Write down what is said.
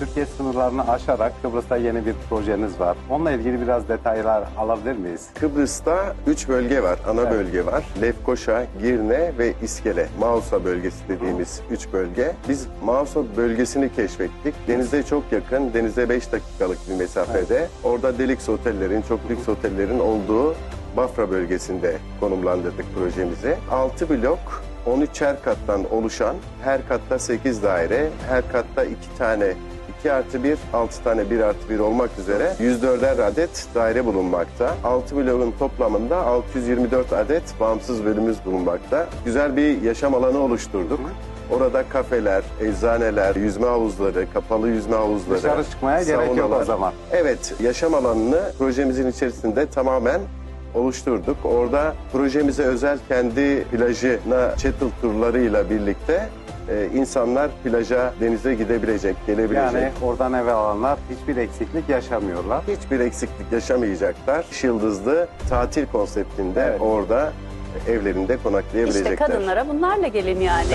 Türkiye sınırlarını aşarak Kıbrıs'ta yeni bir projeniz var. Onunla ilgili biraz detaylar alabilir miyiz? Kıbrıs'ta 3 bölge var, ana Evet. bölge var. Lefkoşa, Girne ve İskele. Mausa bölgesi dediğimiz 3 bölge. Biz Mausa bölgesini keşfettik. Denize çok yakın, denize 5 dakikalık bir mesafede. Orada deluxe otellerin, çok lüks otellerin olduğu Bafra bölgesinde konumlandırdık projemizi. 6 blok 13'er kattan oluşan, her katta 8 daire, her katta 2 tane 2 artı 1, 6 tane 1 artı 1 olmak üzere 104'er adet daire bulunmakta. 6 bloğun toplamında 624 adet bağımsız bölümümüz bulunmakta. Güzel bir yaşam alanı oluşturduk. Orada kafeler, eczaneler, yüzme havuzları, kapalı yüzme havuzları, Dışarı çıkmaya gerek yok o zaman. Evet, yaşam alanını projemizin içerisinde tamamen oluşturduk. Orada projemize özel kendi plajına shuttle turlarıyla birlikte e, insanlar plaja, denize gidebilecek, gelebilecek. Yani oradan eve alanlar hiçbir eksiklik yaşamıyorlar. Hiçbir eksiklik yaşamayacaklar. Beş Yıldızlı tatil konseptinde Evet. orada evlerinde konaklayabilecekler. İşte kadınlara bunlarla gelin yani.